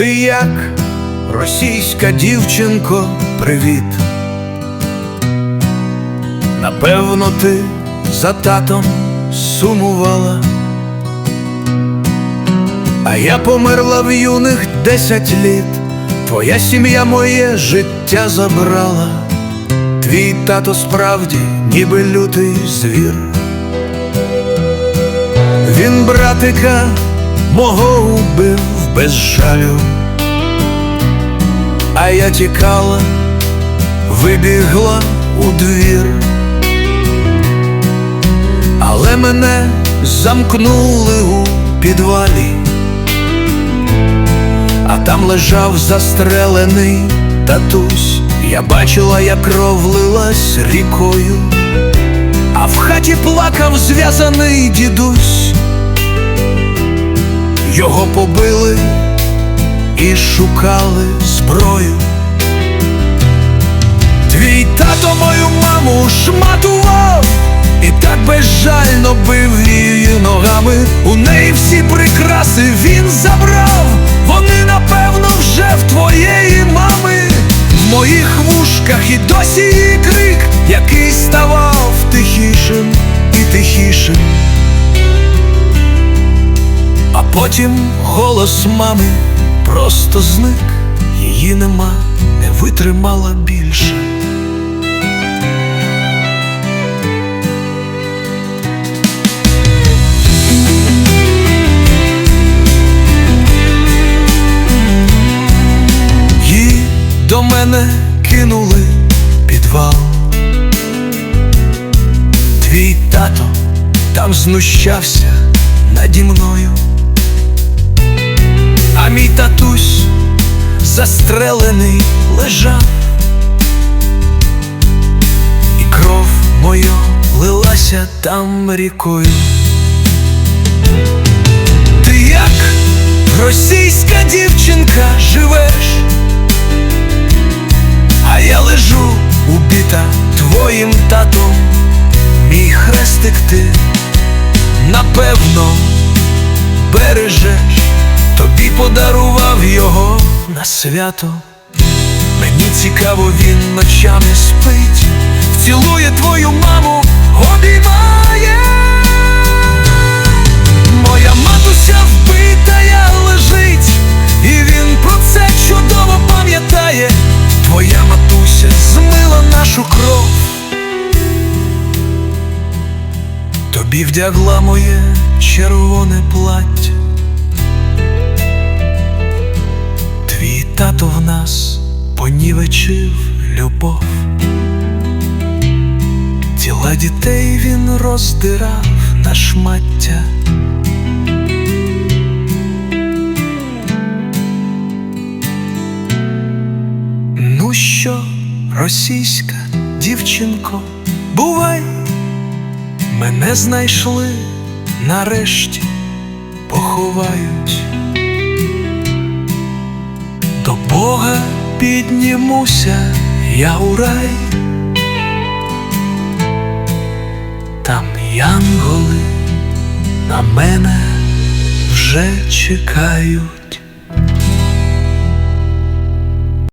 Ти як російська дівчинко, привіт. Напевно, ти за татом сумувала, а я померла в юних десять літ. Твоя сім'я моє життя забрала, твій тато справді, ніби лютий звір. Він братика мого убив без жалю, я тікала, вибігла у двір, але мене замкнули у підвалі, а там лежав застрелений татусь. Я бачила, як кров лилась рікою, а в хаті плакав зв'язаний дідусь. Його побили і шукали зброю. Шматував і так безжально бив її ногами. У неї всі прикраси він забрав. Вони, напевно, вже в твоєї мами. В моїх вушках і досі її крик, який ставав тихішим і тихішим. А потім голос мами просто зник, її нема, не витримала більше. До мене кинули підвал. Твій тато там знущався наді мною. А мій татусь застрелений лежав, і кров моя лилася там рікою. Ти як російська дівчинка живеш, убита твоїм татом, мій хрестик ти напевно бережеш. Тобі подарував його на свято. Мені цікаво, він ночами спить, вцілує твою маму, обіймає. Нашу кров. Тобі вдягла моє червоне плаття. Твій тато в нас понівечив любов, тіла дітей він роздирав на шмаття. Ну що, російська дівчинко, бувай, мене знайшли, нарешті поховають. До Бога піднімуся я у рай, там янголи на мене вже чекають.